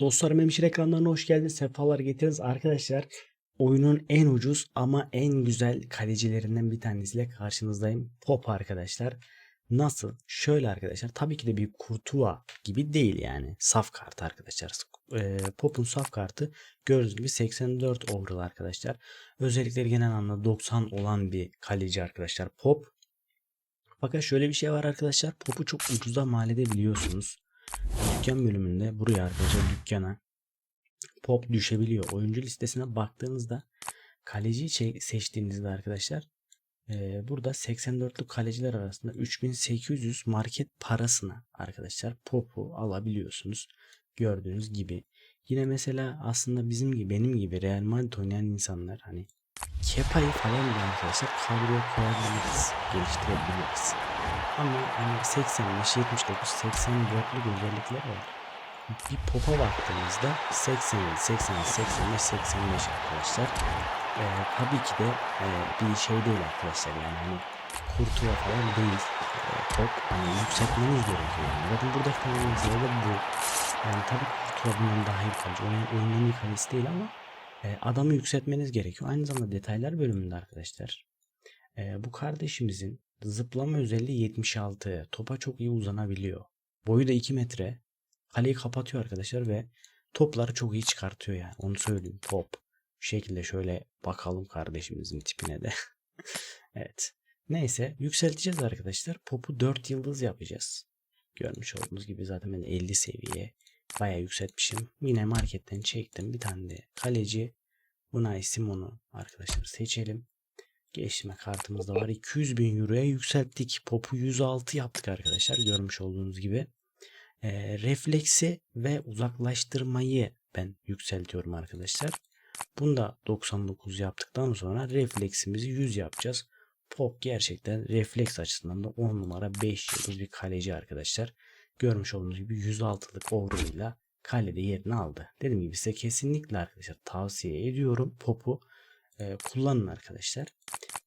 Dostlarım hemşire ekranlarına hoş geldiniz. Sefalar getiriniz. Arkadaşlar oyunun en ucuz ama en güzel kalecilerinden bir tanesiyle karşınızdayım. Pop arkadaşlar. Nasıl? Şöyle arkadaşlar. Tabii ki de bir Kurtuva gibi değil yani. Saf kart arkadaşlar. Ee, Pop'un saf kartı gördüğünüz gibi 84 overall arkadaşlar. Özellikleri genel anlamda 90 olan bir kaleci arkadaşlar. Pop. Fakat şöyle bir şey var arkadaşlar. Pop'u çok ucuza mal edebiliyorsunuz. Dükkan bölümünde buraya arkadaşlar dükkana pop düşebiliyor. Oyuncu listesine baktığınızda kaleci şey- seçtiğinizde arkadaşlar e, burada 84'lük kaleciler arasında 3800 market parasına arkadaşlar popu alabiliyorsunuz. Gördüğünüz gibi. Yine mesela aslında bizim gibi benim gibi Real Madrid oynayan insanlar hani Kepa'yı falan bile arkadaşlar kadroya koyabiliriz. Geliştirebiliriz. Ama hani 85, 79, 84'lük özellikler var. Bir popa baktığımızda 87, 88, 85, 85 arkadaşlar. Ee, tabii ki de e, bir şey değil arkadaşlar yani hani kurtuğa falan değil. Ee, pop hani yükseltmeniz gerekiyor yani. Bakın buradaki mesele de bu. Yani tabii kurtuğa bundan daha iyi kaleci. Onun oyunun iyi kalecisi değil ama e, adamı yükseltmeniz gerekiyor. Aynı zamanda detaylar bölümünde arkadaşlar. e, bu kardeşimizin zıplama özelliği 76. Topa çok iyi uzanabiliyor. Boyu da 2 metre. Kaleyi kapatıyor arkadaşlar ve topları çok iyi çıkartıyor yani. Onu söyleyeyim. Pop. Şu şekilde şöyle bakalım kardeşimizin tipine de. evet. Neyse yükselteceğiz arkadaşlar. Pop'u 4 yıldız yapacağız. Görmüş olduğunuz gibi zaten ben 50 seviye bayağı yükseltmişim. Yine marketten çektim bir tane de kaleci. Unai Simon'u arkadaşlar seçelim. Geliştirme kartımız da var. 200 bin euroya yükselttik. Pop'u 106 yaptık arkadaşlar. Görmüş olduğunuz gibi. Ee, refleksi ve uzaklaştırmayı ben yükseltiyorum arkadaşlar. Bunu da 99 yaptıktan sonra refleksimizi 100 yapacağız. Pop gerçekten refleks açısından da 10 numara 5 yıldız bir kaleci arkadaşlar. Görmüş olduğunuz gibi 106'lık overall'ıyla kalede yerini aldı. Dediğim gibi size kesinlikle arkadaşlar tavsiye ediyorum. Pop'u e, kullanın arkadaşlar.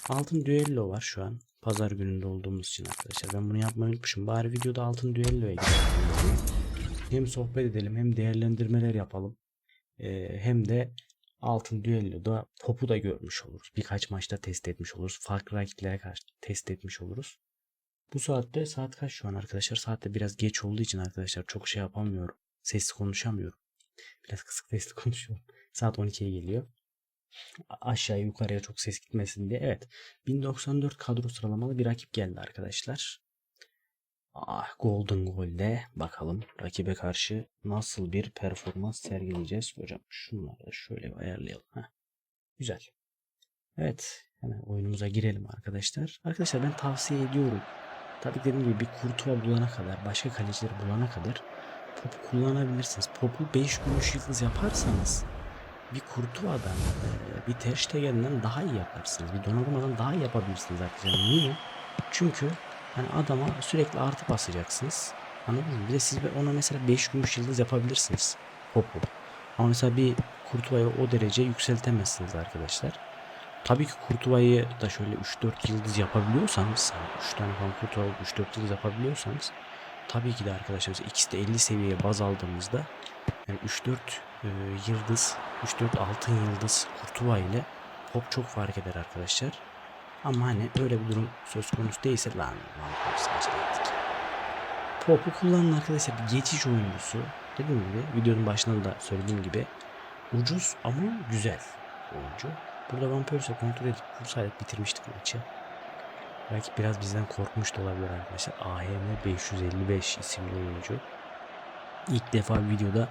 Altın düello var şu an. Pazar gününde olduğumuz için arkadaşlar. Ben bunu yapmayı unutmuşum. Bari videoda altın düelloya gidelim. Hem sohbet edelim hem değerlendirmeler yapalım. E, hem de altın düelloda popu da görmüş oluruz. Birkaç maçta test etmiş oluruz. Farklı rakiplere karşı test etmiş oluruz. Bu saatte saat kaç şu an arkadaşlar? Saatte biraz geç olduğu için arkadaşlar çok şey yapamıyorum. Sesli konuşamıyorum. Biraz kısık sesli konuşuyorum. Saat 12'ye geliyor aşağıya yukarıya çok ses gitmesin diye. Evet. 1094 kadro sıralamalı bir rakip geldi arkadaşlar. Ah Golden Goal'de bakalım rakibe karşı nasıl bir performans sergileyeceğiz. Hocam şunları da şöyle ayarlayalım. Heh. Güzel. Evet. Hemen oyunumuza girelim arkadaşlar. Arkadaşlar ben tavsiye ediyorum. Tabii dediğim gibi bir Kurtuva bulana kadar, başka kalecileri bulana kadar Pop'u kullanabilirsiniz. Pop'u 5 gümüş yıldız yaparsanız bir Kurtuva'dan, bir Ter Stegen'den daha iyi yaparsınız. Bir Donnarumma'dan daha iyi yapabilirsiniz arkadaşlar. Niye? Çünkü hani adama sürekli artı basacaksınız. Anladınız mı? Bir de siz ona mesela 5 gümüş yıldız yapabilirsiniz. Popu. Ama mesela bir Kurtuva'yı o derece yükseltemezsiniz arkadaşlar. Tabii ki Kurtuva'yı da şöyle 3-4 yıldız yapabiliyorsanız, 3 tane falan Kurtuva 3-4 yıldız yapabiliyorsanız tabii ki de arkadaşlar ikisi de 50 seviyeye baz aldığımızda yani 3-4 e, yıldız, 3-4 altın yıldız Kurtuva ile Pop çok fark eder arkadaşlar. Ama hani öyle bir durum söz konusu değilse lan. Pop'u kullanan arkadaşlar bir geçiş oyuncusu. Dediğim gibi videonun başında da söylediğim gibi ucuz ama güzel oyuncu. Burada Van Persie'yi kontrol edip vursaydık bitirmiştik maçı. Belki biraz bizden korkmuş da olabilir arkadaşlar. AHM 555 isimli oyuncu. İlk defa videoda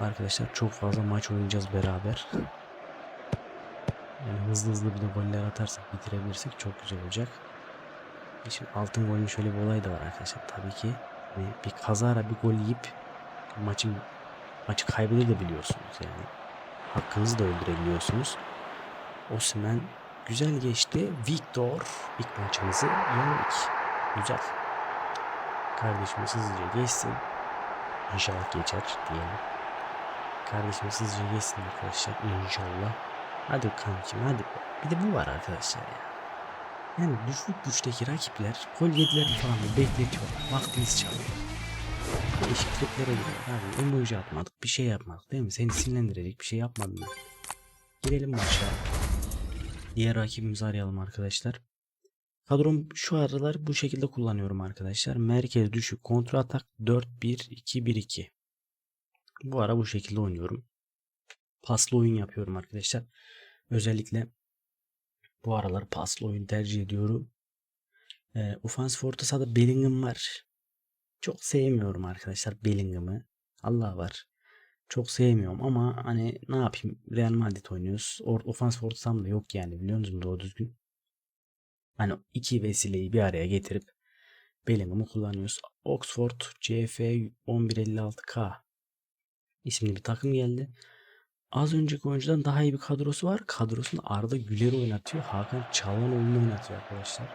arkadaşlar çok fazla maç oynayacağız beraber. Yani hızlı hızlı bir de goller atarsak bitirebilirsek çok güzel olacak. E Şimdi altın golün şöyle bir olay da var arkadaşlar. Tabii ki hani bir kazara bir gol yiyip maçın maçı kaybeder de biliyorsunuz yani. Hakkınızı da öldürebiliyorsunuz. Osimhen güzel geçti. Victor ilk maçımızı yendik. Güzel. Kardeşimiz hızlıca geçsin. İnşallah geçer diyelim. Kardeşimiz hızlıca geçsin arkadaşlar inşallah. Hadi kankim hadi. Bir de bu var arkadaşlar ya. Yani düşük güçteki rakipler gol yediler falan bekletiyorlar. Vaktiniz çalıyor. değişik triplere giriyor. Abi emoji atmadık. Bir şey yapmadık değil mi? Seni sinirlendirecek bir şey yapmadın. ben. Girelim maça. Diğer rakibimizi arayalım arkadaşlar. Kadrom şu aralar bu şekilde kullanıyorum arkadaşlar. Merkez düşük kontrol atak 4-1-2-1-2. Bu ara bu şekilde oynuyorum. Paslı oyun yapıyorum arkadaşlar. Özellikle bu aralar paslı oyun tercih ediyorum. Ee, Ofansif orta sahada Bellingham var. Çok sevmiyorum arkadaşlar Bellingham'ı. Allah var. Çok sevmiyorum ama hani ne yapayım Real Madrid oynuyoruz. Or ofansif orta saham da yok yani biliyor musunuz doğru düzgün. Hani iki vesileyi bir araya getirip Bellingham'ı kullanıyoruz. Oxford CF 1156K isimli bir takım geldi. Az önceki oyuncudan daha iyi bir kadrosu var. Kadrosunda Arda Güler oynatıyor. Hakan Çalhanoğlu'nu oynatıyor arkadaşlar.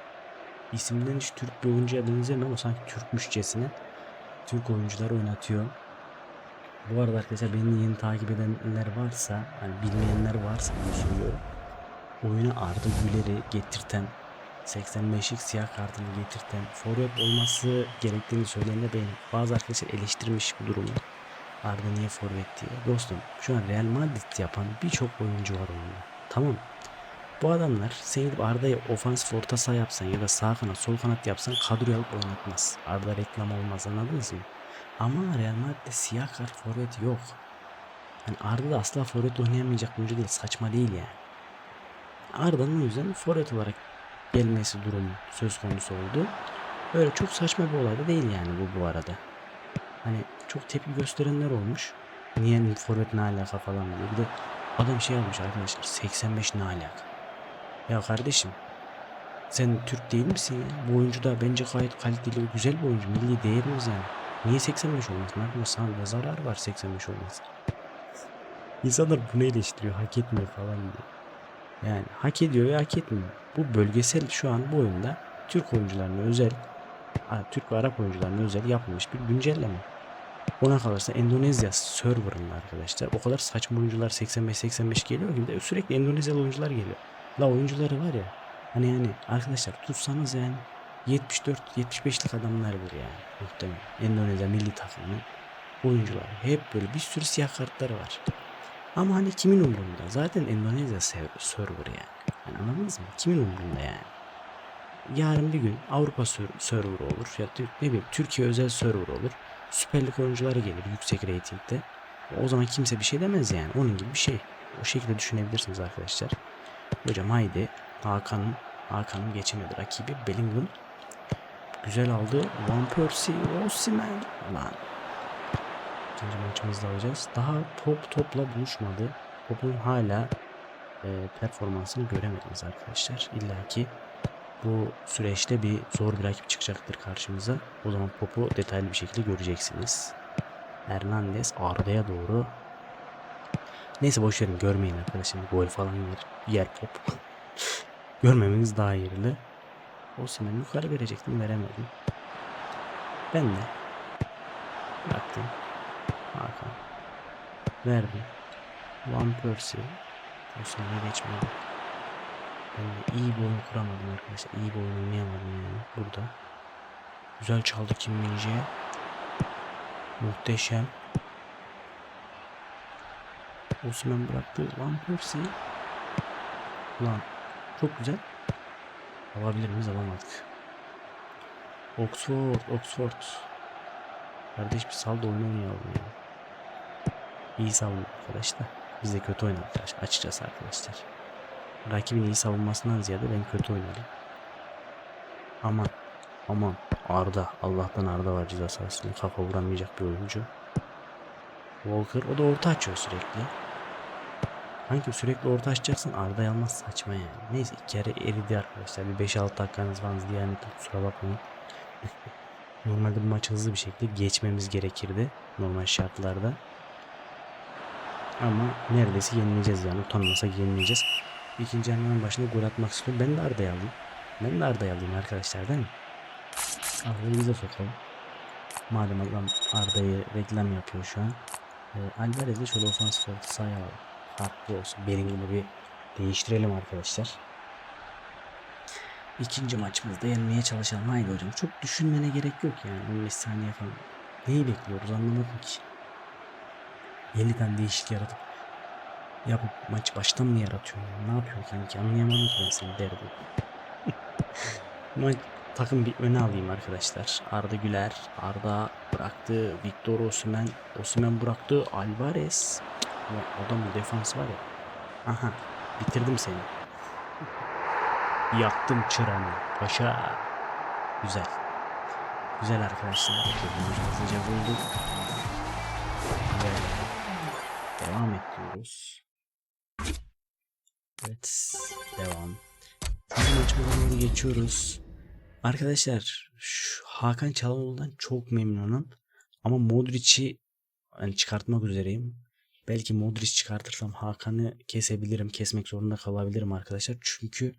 İsimden hiç Türk bir oyuncuya benzemiyor ama sanki Türkmüşçesine Türk oyuncular oynatıyor. Bu arada arkadaşlar beni yeni takip edenler varsa, hani bilmeyenler varsa bunu söylüyorum. Oyuna Arda Güler'i getirten, 85'lik siyah kartını getirten, forvet olması gerektiğini söyleyen de benim. Bazı arkadaşlar eleştirmiş bu durumu. Arda niye forvet diye. Dostum şu an Real Madrid yapan birçok oyuncu var oyunda. Tamam. Bu adamlar sen gidip Arda'yı ofansif orta saha yapsan ya da sağ kanat sol kanat yapsan kadroya alıp oynatmaz. Arda reklam olmaz anladınız mı? Ama Real Madrid'de siyah kart forvet yok. Yani Arda da asla forvet oynayamayacak oyuncu değil. Saçma değil yani. Arda'nın o yüzden forvet olarak gelmesi durumu söz konusu oldu. Öyle çok saçma bir olay da değil yani bu bu arada. Hani çok tepki gösterenler olmuş. Niye forvet ne alaka falan diye. Bir de adam şey almış arkadaşlar 85 ne alaka. Ya kardeşim sen Türk değil misin ya? Bu oyuncu da bence gayet kaliteli güzel bir oyuncu. Milli değerimiz yani. Niye 85 olmasın? Arkadaşlar sana ne zarar var 85 olmasın? İnsanlar bunu eleştiriyor. Hak etmiyor falan diye. Yani hak ediyor ve hak etmiyor. Bu bölgesel şu an bu oyunda Türk oyuncularına özel Türk ve Arap oyuncularına özel yapılmış bir güncelleme. Ona kalırsa Endonezya serverında arkadaşlar o kadar saçma oyuncular 85-85 geliyor ki de sürekli Endonezyalı oyuncular geliyor. La oyuncuları var ya hani yani arkadaşlar tutsanız yani 74-75'lik adamlardır yani muhtemelen. Endonezya milli takımının oyuncuları. Hep böyle bir sürü siyah kartları var. Ama hani kimin umurunda? Zaten Endonezya server yani. yani. Anladınız mı? Kimin umurunda yani? Yarın bir gün Avrupa ser- server olur. Ya da ne bileyim Türkiye özel server olur. Süper Lig oyuncuları gelir yüksek reytingde. O zaman kimse bir şey demez yani. Onun gibi bir şey. O şekilde düşünebilirsiniz arkadaşlar. Hocam haydi. Hakan'ın Hakan'ın geçemedi rakibi Bellingham. Güzel aldı. Van Persie, Osimhen. Lan. İkinci maçımızda alacağız. Daha top topla buluşmadı. Topun hala e, performansını göremediniz arkadaşlar. İlla ki bu süreçte bir zor bir rakip çıkacaktır karşımıza. O zaman Pop'u detaylı bir şekilde göreceksiniz. Hernandez Arda'ya doğru. Neyse boş verin görmeyin arkadaşlar. Gol falan yer, yer Pop. Görmemeniz daha yerli. O zaman yukarı verecektim veremedim. Ben de bıraktım. Hakan. Verdim. Van Persie. O sene geçmedi. Ben de iyi bir oyun kuramadım arkadaşlar. İyi bir oyun oynayamadım yani burada. Güzel çaldı Kim Min-jae. Muhteşem. Osman bıraktı. Van Persie. Ulan çok güzel. Alabilir miyiz? Alamadık. Oxford, Oxford. Kardeş bir sal da oyun oynayalım ya. İyi savunma arkadaş da. Biz de kötü oynadık açıkçası arkadaşlar. Rakibin iyi savunmasından ziyade ben kötü oynadım. Aman. Aman. Arda. Allah'tan Arda var ceza sahasında. Kafa vuramayacak bir oyuncu. Walker o da orta açıyor sürekli. Hangi sürekli orta açacaksın Arda Yalmaz saçma yani. Neyse iki kere eridi arkadaşlar. Bir 5-6 dakikanız var yani kusura bakmayın. Normalde bu maçı hızlı bir şekilde geçmemiz gerekirdi. Normal şartlarda. Ama neredeyse yenileceğiz yani. Utanmasak yenileceğiz. İkinci yarının başında gol atmak istiyorum. Ben de Arda'yı alayım. Ben de Arda'yı alayım arkadaşlar değil mi? Aklımıza sokalım. Madem adam Arda'yı reklam yapıyor şu an. E, Alvarez'i şöyle ofansif orta sahaya alalım. Farklı olsun. Bellingham'ı bir değiştirelim arkadaşlar. İkinci maçımızda yenmeye çalışalım. Haydi hocam. Çok düşünmene gerek yok yani. 15 saniye falan. Neyi bekliyoruz anlamadım ki. 50 tane değişik yaratıp yapıp maç baştan mı yaratıyorsun? ya? Ne yapıyorsun kanki? Anlayamadım ki ben senin derdin. maç takım bir öne alayım arkadaşlar. Arda Güler, Arda bıraktı. Victor Osimhen, Osimhen bıraktı. Alvarez. Ya adamın defans var ya. Aha, bitirdim seni. Yaktım çıranı. Paşa. Güzel. Güzel arkadaşlar. Gözümüzü hızlıca bulduk. Ve devam ediyoruz. Evet. Devam. Maçımıza doğru geçiyoruz. Arkadaşlar şu Hakan Çalhanoğlu'ndan çok memnunum. Ama Modric'i hani çıkartmak üzereyim. Belki Modric çıkartırsam Hakan'ı kesebilirim. Kesmek zorunda kalabilirim arkadaşlar. Çünkü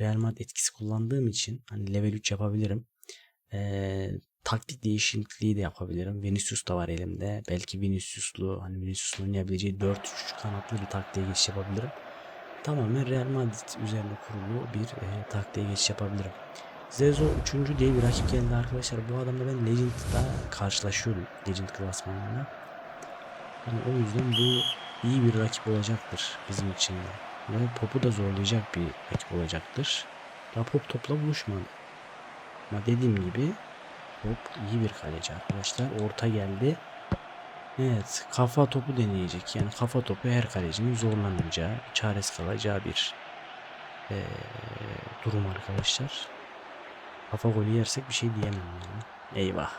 Real Madrid etkisi kullandığım için hani level 3 yapabilirim. Ee, taktik değişikliği de yapabilirim. Vinicius da var elimde. Belki Vinicius'lu hani Vinicius'un oynayabileceği 4-3 kanatlı bir taktiğe geçiş yapabilirim. Tamamen Real Madrid üzerine kurulu bir e, taktiğe geçiş yapabilirim. Zezo 3. diye bir rakip geldi arkadaşlar. Bu adamla ben Legend'da karşılaşıyorum. Legend klasmanında. Yani o yüzden bu iyi bir rakip olacaktır bizim için de. Ve Pop'u da zorlayacak bir rakip olacaktır. Daha Pop topla buluşmadı. Ama dediğim gibi Pop iyi bir kaleci arkadaşlar. Orta geldi. Evet kafa topu deneyecek. Yani kafa topu her kalecinin zorlanacağı, çaresiz kalacağı bir eee, durum arkadaşlar. Kafa golü yersek bir şey diyemem yani. Eyvah.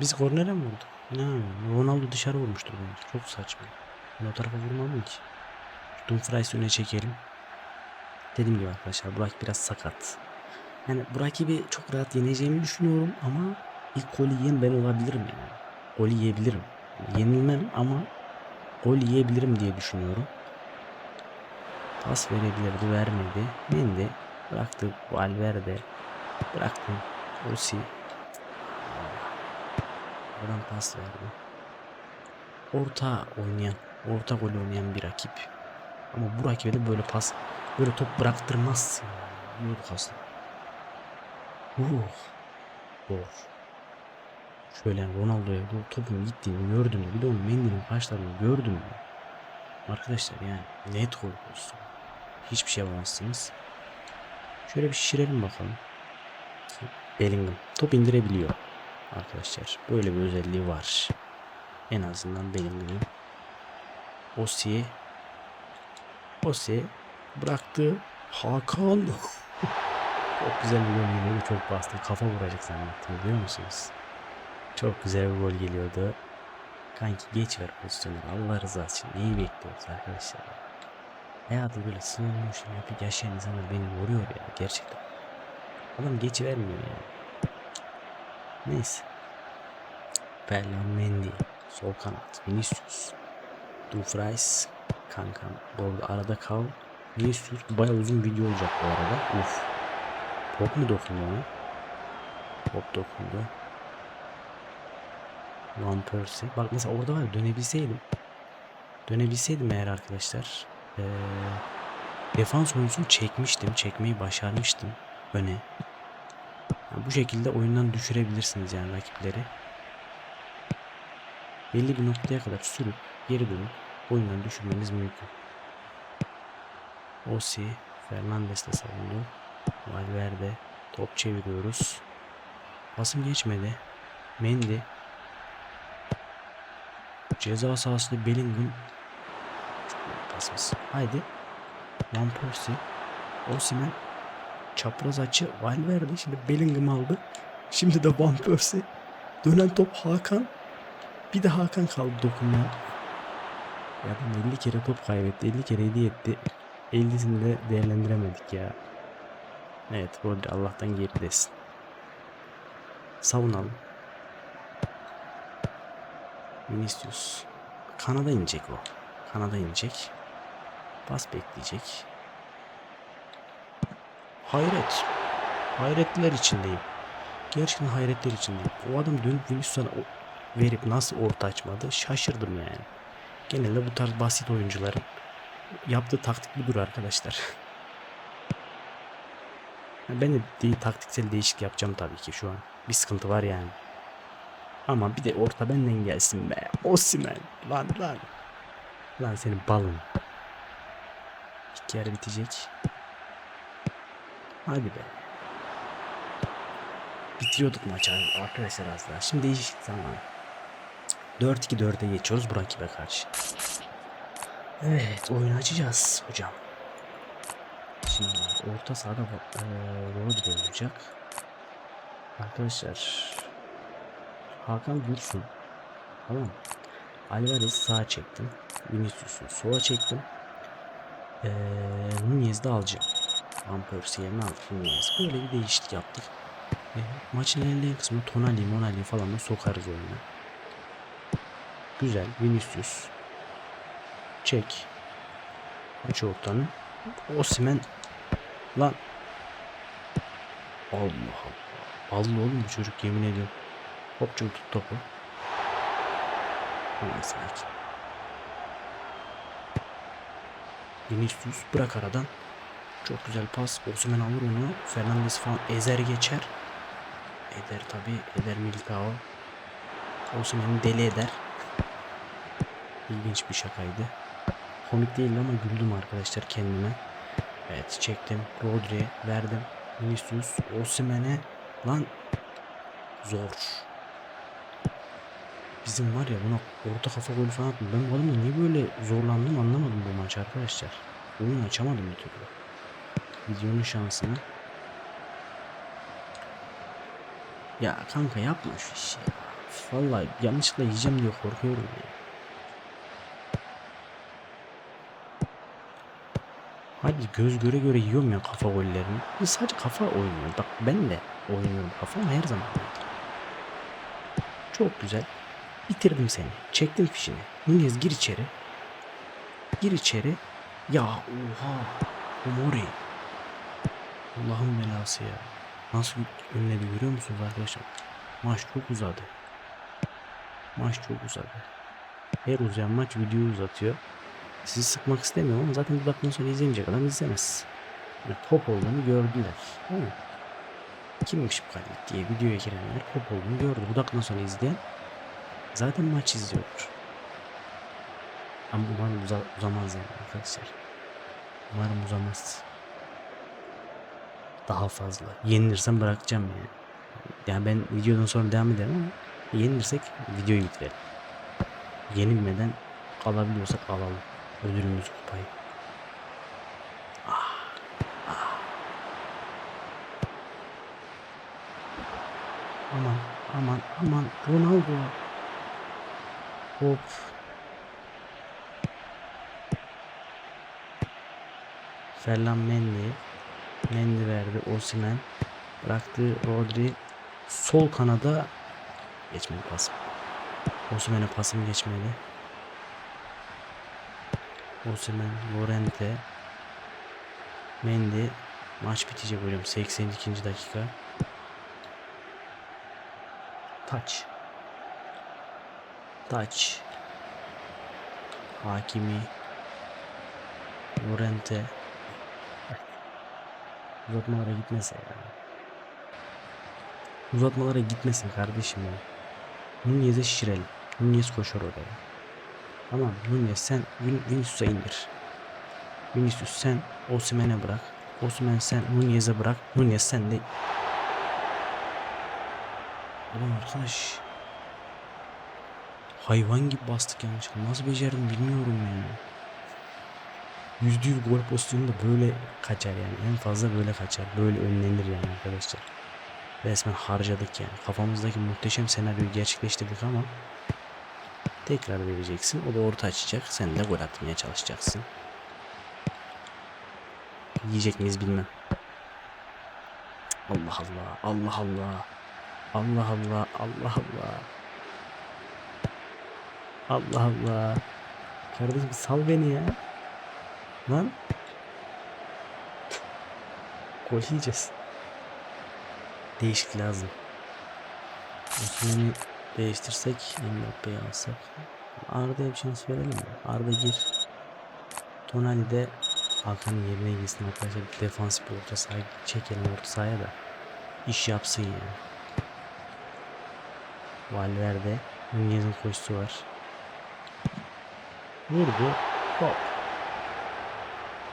Biz kornere mi vurduk? Ne? Ronaldo dışarı vurmuştur bence. Çok saçma. Ben o tarafa vurmadım ki. Dumfries'i öne çekelim. Dediğim gibi arkadaşlar Burak biraz sakat. Yani bu rakibi çok rahat yeneceğimi düşünüyorum ama ilk golü yiyen ben olabilirim yani. Golü yiyebilirim. Yenilmem ama gol yiyebilirim diye düşünüyorum. Pas verebilirdi vermedi. Mendy bıraktı Valverde bıraktı Osi Buradan pas verdi. Orta oynayan, orta gol oynayan bir rakip. Ama bu rakibe de böyle pas, böyle top bıraktırmazsın. Yiyorduk aslında. Uh. Zor. Şöyle Ronaldo'ya bu topun gittiğini gördüm mü? Bir de onun Mendy'nin kaçlarını gördüm mü? Arkadaşlar yani net gol olsun. Hiçbir şey yapamazsınız. Şöyle bir şişirelim bakalım. Bellingham top indirebiliyor arkadaşlar. Böyle bir özelliği var. En azından Bellingham'ın. Osi Osi bıraktı. Hakan çok güzel bir gol geliyordu. Çok bastı. Kafa vuracak zannettim biliyor musunuz? Çok güzel bir gol geliyordu. Kanki geç ver pozisyonu. Allah rızası için neyi bekliyoruz arkadaşlar? Hayatı böyle motion yapıp yaşayan insanlar beni vuruyor ya gerçekten. Adam geç vermiyor ya. Neyse. Ferland Mendy. Sol kanat. Vinicius. Dumfries. Kankam. Bu arada arada kal. Vinicius baya uzun video olacak bu arada. Uf. Pop mu dokundu ona? Pop dokundu. Van Persie. Bak mesela orada var ya, dönebilseydim. Dönebilseydim eğer arkadaşlar. Ee, defans oyuncusunu çekmiştim. Çekmeyi başarmıştım öne. Bu şekilde oyundan düşürebilirsiniz yani rakipleri. Belli bir noktaya kadar sürüp geri dönüp oyundan düşürmeniz mümkün. Osi, Fernandes de savundu. Valverde, top çeviriyoruz. Basım geçmedi. Mendy. Ceza sahasında Bellingham. Pasımız. Haydi. Van Persie. Osimhen Çapraz açı Valverde şimdi Bellingham aldı. Şimdi de Van Persie. Dönen top Hakan. Bir de Hakan kaldı dokunma. Ya bu 50 kere top kaybetti. 50 kere hediye etti. 50'sini de değerlendiremedik ya. Evet Rodri Allah'tan geridesin. Savunalım. Vinicius. Kanada inecek o. Kanada inecek. Pas bekleyecek. Hayret. Hayretler içindeyim. Gerçekten hayretler içindeyim. O adam dönüp Vinicius'a verip nasıl orta açmadı şaşırdım yani. Genelde bu tarz basit oyuncuların yaptığı taktik budur arkadaşlar. Ben de taktiksel değişik yapacağım tabii ki şu an. Bir sıkıntı var yani. Ama bir de orta benden gelsin be. Osimen. Lan lan. Lan senin balın. İlk yarı bitecek. Hadi be. Bitiriyorduk maçı arkadaşlar az daha. Şimdi değişik zaman. 4-2-4'e geçiyoruz bu rakibe karşı. Evet oyun açacağız hocam. Şimdi orta sahada e, Rodri olacak. Arkadaşlar Hakan Dursun tamam? Alvarez sağa çektim. Vinicius'u sola çektim. Ee, Nunez'i alacağım. Van Persie yerine aldık. Böyle bir değişiklik yaptık. Ee, maçın ilerleyen kısmında Tonali, Monali falan da sokarız oyuna. Güzel. Vinicius. Çek. Aç ortanı. Osimen. Lan. Allah Allah. Ballı oğlum bu çocuk yemin ediyorum. Hopçum tut topu. Aman sakin. Vinicius bırak aradan. Çok güzel pas. Osimhen alır onu. Fernandes falan ezer geçer. Eder tabi. Eder Militao. Osimhen'i deli eder. İlginç bir şakaydı. Komik değildi ama güldüm arkadaşlar kendime. Evet çektim. Rodri'ye verdim. Vinicius Osimhen'e lan zor. Bizim var ya buna orta kafa golü falan attım. Ben bu adamla niye böyle zorlandım anlamadım bu maç arkadaşlar. Oyun açamadım bir türlü. Videonun şansını. Ya kanka yapma şu işi ya. Vallahi yanlışlıkla yiyeceğim diye korkuyorum ya. Hadi göz göre göre yiyorum ya kafa gollerini. Ya sadece kafa oynuyor. Bak ben de oynuyorum kafa ama her zaman. Çok güzel. Bitirdim seni. Çektim fişini. Nunez gir içeri. Gir içeri. Ya oha. Omori. Allah'ın belası ya. Nasıl önledi görüyor musunuz arkadaşlar? Maç çok uzadı. Maç çok uzadı. Her uzayan maç videoyu uzatıyor. Sizi sıkmak istemiyorum ama zaten bir dakikadan sonra izleyince adam izlemez. Yani top olduğunu gördüler. Değil mi? Kimmiş bu kalite diye videoya girenler top olduğunu gördü. Bu dakikadan sonra izleyen zaten maç izliyordur. Ama umarım uza uzamaz yani arkadaşlar. Umarım uzamaz. Daha fazla. Yenilirsem bırakacağım yani. Yani ben videodan sonra devam ederim ama yenilirsek videoyu bitirelim. Yenilmeden kalabiliyorsak alalım. Ödülümüz kupayı. Ah, ah. Aman aman aman Ronaldo. Hop. Ferland Mendy. Mendy verdi. Osimhen. Bıraktı Rodri. Sol kanada geçmedi pas. Osimhen'e pasım geçmedi. Osimhen, Lorente, Mendy. Maç bitecek hocam. 82. dakika. Taç. Taç. Hakimi. Lorente. Uzatmalara gitmesin ya. Uzatmalara gitmesin kardeşim ya. Nunez'e şişirelim. Nunez koşar oraya. Tamam Nunez sen Vin Vinicius'a indir. Vinicius sen Osimhen'e bırak. Osimhen sen Nunez'e bırak. Nunez sen de Ulan arkadaş Hayvan gibi bastık yanlışlıkla. Nasıl becerdim bilmiyorum yani. Yüzde yüz gol pozisyonu da böyle kaçar yani. En fazla böyle kaçar. Böyle önlenir yani arkadaşlar. Resmen harcadık yani. Kafamızdaki muhteşem senaryoyu gerçekleştirdik ama tekrar vereceksin. O da orta açacak. Sen de gol atmaya çalışacaksın. Yiyecek miyiz bilmem. Allah Allah. Allah Allah. Allah Allah. Allah Allah. Allah Allah. Kardeşim sal beni ya. Lan. Gol yiyeceğiz. Değişik lazım. Osman'ı değiştirsek Mbappe'yi alsak. Arda'ya bir şans verelim mi? Arda gir. Tonali de Hakan'ın yerine girsin arkadaşlar. Defansif bir orta sahaya çekelim orta sahaya da. iş yapsın yani. Valverde. Nunez'in koşusu var. Vurdu. Hop.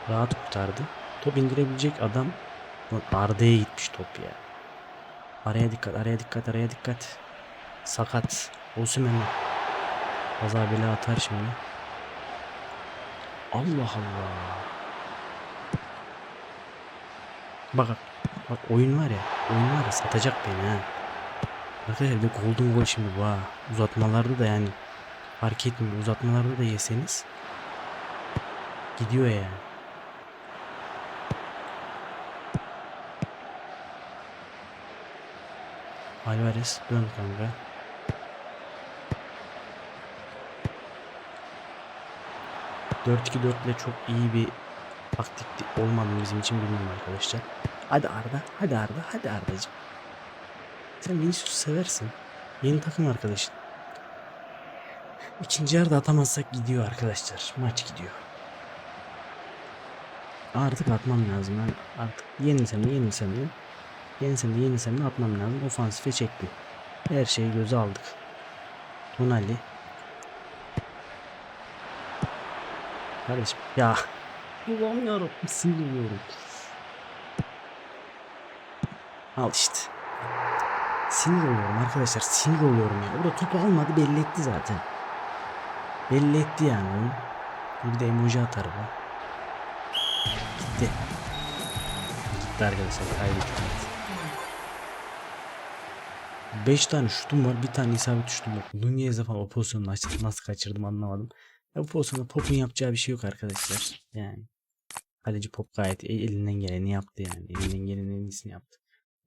Rahat kurtardı. Top indirebilecek adam. Arda'ya gitmiş top ya. Araya dikkat, araya dikkat, araya dikkat. Sakat. Osimhen. Kaza bile atar şimdi. Allah Allah. Bak bak. Oyun var ya. Oyun var ya satacak beni ha. Arkadaşlar bir de golden gol şimdi bu ha. Uzatmalarda da yani. Fark etmiyor. Uzatmalarda da yeseniz. Gidiyor yani. Alvarez dön kanka. Dört 2 4 ile çok iyi bir taktik olmadı bizim için bilmiyorum arkadaşlar. Hadi Arda, hadi Arda, hadi Arda'cığım. Sen Vinicius'u seversin. Yeni takım arkadaşın. İkinci yarıda atamazsak gidiyor arkadaşlar. Maç gidiyor. Artık atmam lazım. Ben artık yenilsem de yenilsem de yenilsem de yenilsem de atmam lazım. Ofansife çektim. Her şeyi göze aldık. Tonali. Kardeşim ya. Allah'ım yarabbim sinirleniyorum. Al işte. Sinir oluyorum arkadaşlar. Sinir oluyorum ya. Orada topu almadı belli etti zaten. Belli etti yani oyun. Bir de emoji atar bu. Gitti. Gitti arkadaşlar. Kaybettik. 5 tane şutum var. Bir tane isabet şutum yok. Nunez'e falan o pozisyonu nasıl, kaçırdım anlamadım. Ya bu pozisyonda Pop'un yapacağı bir şey yok arkadaşlar. Yani. Kaleci Pop gayet el- elinden geleni yaptı yani. Elinden gelenin en iyisini yaptı.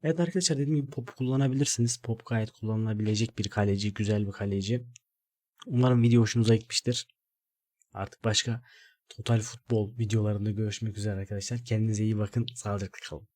Evet arkadaşlar dediğim gibi Pop'u kullanabilirsiniz. Pop gayet kullanılabilecek bir kaleci. Güzel bir kaleci. Umarım video hoşunuza gitmiştir. Artık başka Total Futbol videolarında görüşmek üzere arkadaşlar. Kendinize iyi bakın. Sağlıcakla kalın.